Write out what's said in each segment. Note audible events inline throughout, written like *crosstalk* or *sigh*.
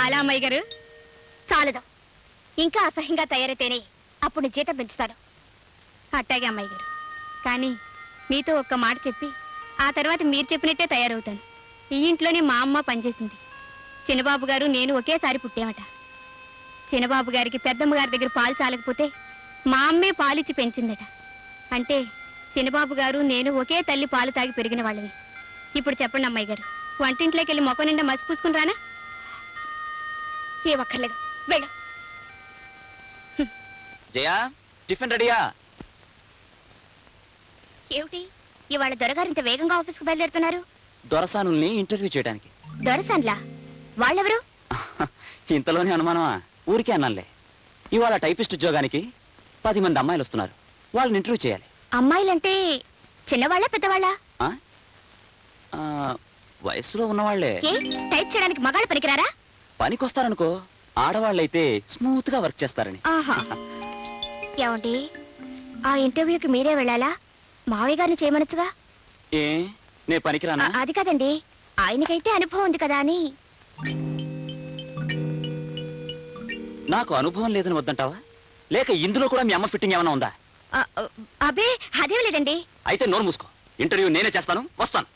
చాలా అమ్మాయి గారు? చాలదు. ఇంకా అసహ్యంగా తయారైతేనే అప్పుడు నీ జీతం పెంచుతాను. అట్టాగే అమ్మాయి గారు. కానీ మీతో ఒక్క మాట చెప్పి ఆ తర్వాత మీరు చెప్పినట్టే తయారవుతాను. ఈ ఇంట్లోనే మా అమ్మ పనిచేసింది. చిన్నబాబు గారు నేను ఒకేసారి పుట్టామట. చిన్నబాబు గారికి పెద్దమ్మ గారి దగ్గర పాలు చాలకపోతే మా అమ్మే పాలిచ్చి పెంచిందట. అంటే చిన్నబాబు గారు నేను ఒకే తల్లి పాలు తాగి పెరిగిన వాళ్ళని ఇప్పుడు చెప్పండి అమ్మాయి గారు వంటింట్లోకి వెళ్ళి మొక్క నిండా మసి పూసుకుని రానా? వెళ్ళు. జయా టిఫిన్ రెడీయా? ఏమిటి? ఇవాళ దొరగారు ఇంత వేగంగా ఆఫీస్కి బయలుదేరుతున్నారు? దొరసానుల్ని ఇంటర్వ్యూ చేయడానికి. దొరసన్లా? వాళ్ళెవరు? *laughs* ఇంతలోనే అనుమానమా? ఊరికే అన్నానులే. ఇవాళ టైపిస్ట్ ఉద్యోగానికి పది మంది అమ్మాయిలు వస్తున్నారు. వాళ్ళని ఇంటర్వ్యూ చేయాలి. అమ్మాయిలంటే చిన్నవాళ్ళ పెద్దవాళ్ళ? వయసులో ఉన్నవాళ్ళే. టైప్ చేయడానికి మగాళ్ళు పనికిరారా? పనికొస్తారనుకో ఆడవాళ్ళైతే స్మూత్గా వర్క్ చేస్తారని. ఆహా. ఏమండి ఆ ఇంటర్వ్యూకి మీరే వెళ్ళాలా? మావయ్య గారిని చేయమనొచ్చుగా? ఏ? నే పనికిరానా? ఆ- అది కాదండి ఆయనకైతే అనుభవం ఉంది కదా అని. నాకు అనుభవం లేదని వద్దంటావా? లేక ఇందులో కూడా మీ అమ్మ ఫిట్టింగ్ ఏమైనా ఉందా? ఆ, ఆ, అబే అదేం లేదండి. అయితే నోరు మూసుకో. ఇంటర్వ్యూ నేనే చేస్తాను వస్తాను.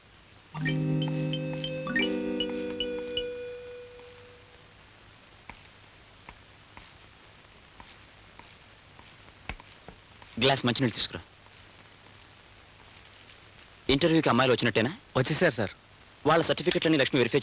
గ్లాస్ మంచినీళ్ళు తీసుకురా. ఇంటర్వ్యూకి అమ్మాయిలు వచ్చినట్టేనా? వచ్చేసారు సార్. వాళ్ళ సర్టిఫికెట్లన్నీ లక్ష్మి వెరిఫై చేసి